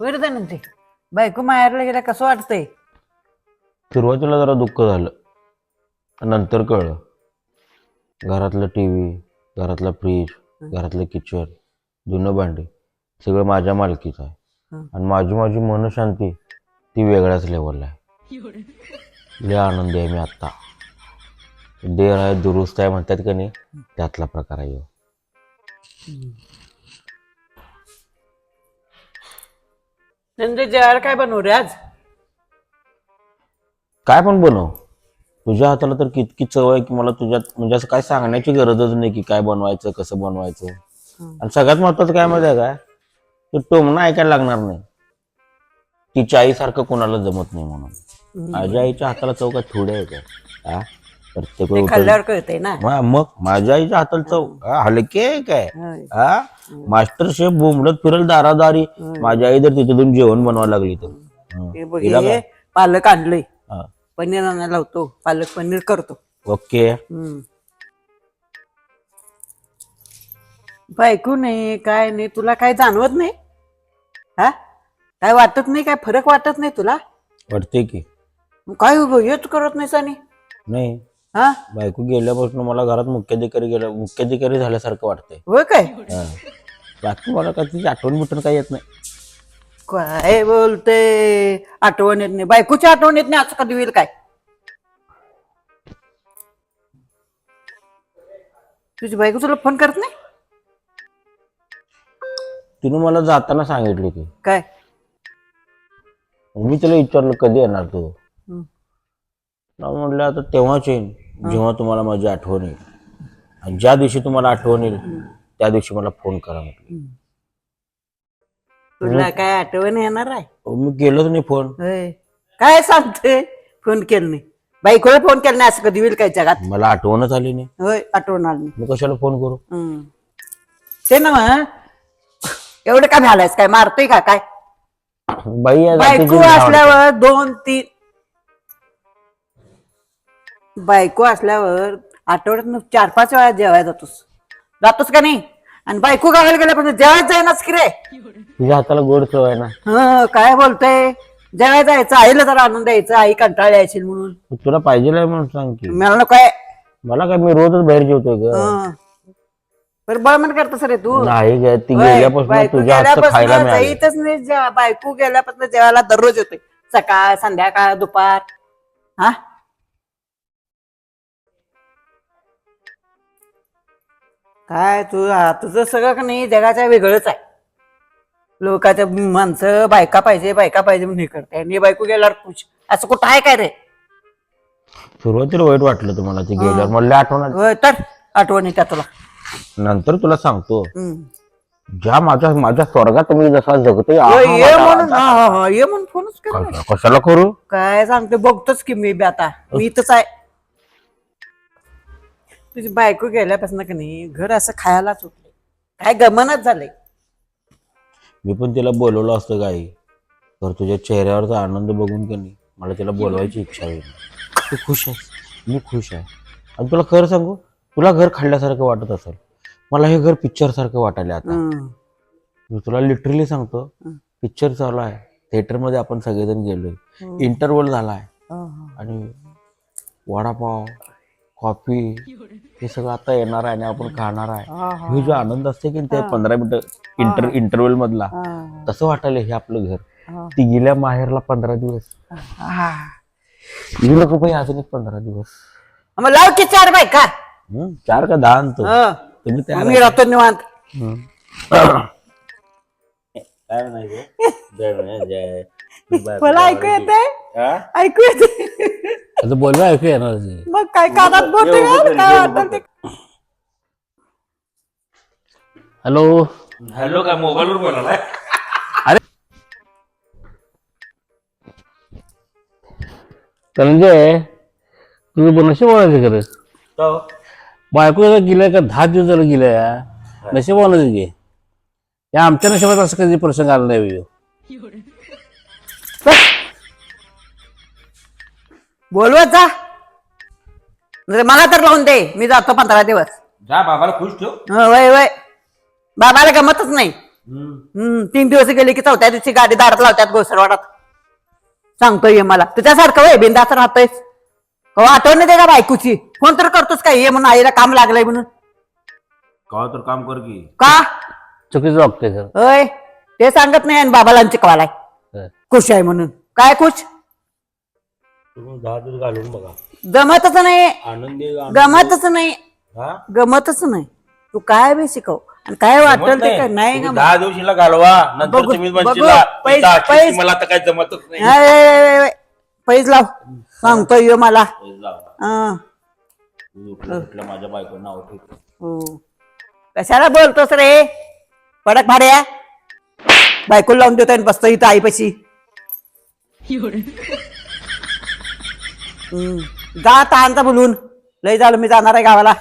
बरं ते. बायको माहेरला गेल्या कसं वाटतंय? सुरुवातीला जरा दुःख झालं. नंतर कळलं. घरातलं टी व्ही घरातला फ्रीज घरातलं किचन जुनं भांडी सगळं माझ्या मालकीचं आहे. हं. आणि माझी माझी मनशांती ती वेगळ्याच लेवलला आहे. लय आनंदी आहे मी आत्ता. देर आहे दुरुस्त आहे म्हणतात का नाही? त्यातला प्रकार आहे ह्यो. नंतर जेवायला काय बनवू रे आज? काय पण बनव. तुझ्या हाताला तर कितकी चव आहे की मला तुझ्यात म्हणजे असं काय सांगण्याची गरजच नाही की काय बनवायचं कसं बनवायचं. आणि सगळ्यात महत्वाचं काय माहिती आहे काय? ते टोमणं ऐकायला लागणार नाही. तिच्या आईसारखं कोणाला जमत नाही म्हणून. माझ्या आईच्या हाताला चव काय थोड्या आहे का हा? ते खाल्ल्यावर कळतंय ना. मग माझ्या आईच्या हाताला चव. हा, हलके आहे काय. हा? मास्टर शेफ बोंबलत फिरल दारादारी. माझी आई जर तिथे जाऊन जेवण बनवायला लागली तर. हं. हे बघ तिला हे काय? पालक आणलंय. हा. पनीर आणायला लावतो. पालक पनीर करतो. ओके. हम्म. बायको नाही काय नाही तुला काय जाणवत नाही? हा? काय वाटत नाही काय फरक वाटत नाही तुला? वाटते की. मग काय उभं हेच करत नाहीस आणि? नाही. हा? बायको गेल्यापासून मला घरात मुख्याधिकारी गेल्या मुख्याधिकारी झाल्यासारखं वाटतंय. होय काय? हा. बाकी मला काय तिची आठवण बिठवण काही येत नाही. काय बोलते? आठवण येत नाही. बायकोची आठवण येत नाही असं कधी होईल काय? तुझी बायको तुला फोन करत नाही? तिने मला जाताना सांगितले की. काय? मी तिला विचारलं कधी येणार तू? हम्म. ना म्हटलं आता तेव्हाच येईन. जेव्हा तुम्हाला माझी आठवण येईल. आणि ज्या दिवशी तुम्हाला आठवण येईल त्या दिवशी मला फोन करा म्हटलं. तुला काय आठवण येणार आहे? अहो, मी केलंच नाही फोन. होय. काय सांगते फोन केलं नाही. बायकोला फोन केला नाही असं कधी होईल काय जगात? मला आठवणच आली नाही. होय आठवण आली नाही. मी कशाला फोन करू? हम्म. ते ना मग एवढं काय झालंयस काय मारतोय का काय? बाई या बायको असल्यावर दोन तीन बायको असल्यावर आठवड्यात चार पाच वेळा जेवायला जातोस. जातोस का नाही? आणि बायको गावाला गेल्यापासून जेवायला जाईनाच की रे. तुझ्या हाताला गोड चव आहे ना. हं, काय बोलतोय? जेवायला जायचं आईला जरा आणून द्यायचं आई कंटाळली असेल म्हणून. तुला पाहिजे म्हणून सांग की. मला नको काय मला काय मी रोजच बाहेर जेवतोय ग. हं. बरं बळमण करतस रे तू. नाही ग ती होय, गेल्यापासून बायको तुझ्या हातचं खायला गेल्यापासून मिळालं जाईतच नाही बायको गेल्यापासून जेवायला दररोज येतोय. सकाळ संध्याकाळ दुपार. हा? काय तू हा, तुझं सगळं का नाही जगाच्या वेगळंच आहे. लोकांच्या माणसं बायका पाहिजे बायका पाहिजे म्हणून हे करते आणि बायको गेल्यावर खुश. असं कुठं आहे काय रे? सुरुवातीला वाईट वाटलं तुम्हाला ती गेल्यावर. मला आठवण आली. होय तर आठवण येत्या तुला. नंतर तुला सांगतो. हम्म. ज्या माझ्या माझ्या स्वर्गात मी जसा जगतोय आहा, ये म्हणून हा हा हा ये म्हणून फोनच कर कशाला करू? काय सांगते बघतोच की मी बी आता. मी इथंच आहे. तुझी बायको गेल्यापासून का नाही घर असं खायलाच उठले काय गमनच झालंय? मी पण तिला बोलवलं असतं काही तर तुझ्या चेहऱ्यावरचा आनंद बघून की नाही मला तिला बोलवायची इच्छा होईल तू खुश आहे मी खुश आहे. आणि तुला खरं सांगू तुला घर खाल्ल्यासारखं वाटत असेल. मला हे घर पिक्चर सारखं वाटायला आता. हं. मी तुला लिटरली सांगतो हं. पिक्चर चालू आहे. theater मध्ये आपण सगळेजण गेलोय. इंटरवल झालाय हं, हं. आणि वडापाव कॉफी हे सगळं आता येणार आहे आणि आपण खाणार आहे. हा, जो आनंद असते की ते पंधरा मिनिटं इंटर इंटरव्हल मधला. तसं वाटायला हे आपलं घर. हा. ती गेल्या माहेरला पंधरा दिवस. लोक पाहिजे अजून एक पंधरा दिवस. मग लाव की चार बायका हं? चार का दहा आणतो. तुम्ही त्या आम्ही राहतो निवांत. काय म्हणायचं? जय म्हणे, जय. तू बाय- मला ऐकू येते हा? ऐकू येते आता बोलवा ऐकू येणार. मग काय कानात बोलते का? काय वाटतं ते हॅलो हॅलो काय मोबाईलवर बोलायला धनंजय तुझं पण नशीब बोलायचं खरं हो. बायको जर गेल्या का दहा दिवस झालं गेल्या नशीब बोलायचं की या आमच्या नशिबात असं कधी प्रसंग आला नाही हो. बोलवत जा. म्हणजे मला तर लावून दे. मी जातो पंधरा दिवस. जा बाबाला खुश ठेव. हं, वय वय. बाबाला गमतच नाही. हम्म. तीन दिवस गेले की चौथ्या दिवशी गाडी दारात लावतात गोसरवाडात सांगतोय मला. तुझ्यासारखं वय बिंदास राहतोय. हो आठवण नाही दे का बायकोची? फोन तर करतोस काय ये म्हणून आईला काम लागलंय म्हणून. का तर काम कर की. का? चुकीचं वागतोय सर. होय. ते सांगत नाही आणि बाबाला चिकवालाय. खुश आहे म्हणून. काय खुश? तुम्ही दहा दिवस घालून बघा. गमतच नाही. आनंदी गमतच नाही. हा? गमतच नाही. तू काय बी शिकव. आणि काय वाटेल ते काय? नाही तुम्ही गमत. दहा दिवशीला घालवा नंतर बघू- तुम्ही बघू. म्हणशीला पैस- "इथं आठशे पैस- मला आता काय जमतच नाही. ए, ए, ए, ए, पैज लाव. सांगतोय ह्यो मला. हं. उठलं उठलं माझ्या बायको नाव ठेवतो हो. कशाला बोलतोस रे? पडक भाड्या. बायकोला लावून देतोय आणि बसतो इथं आईपाशी. हम्म. जा आता आणता बोलून लय झालं मी जाणार आहे गावाला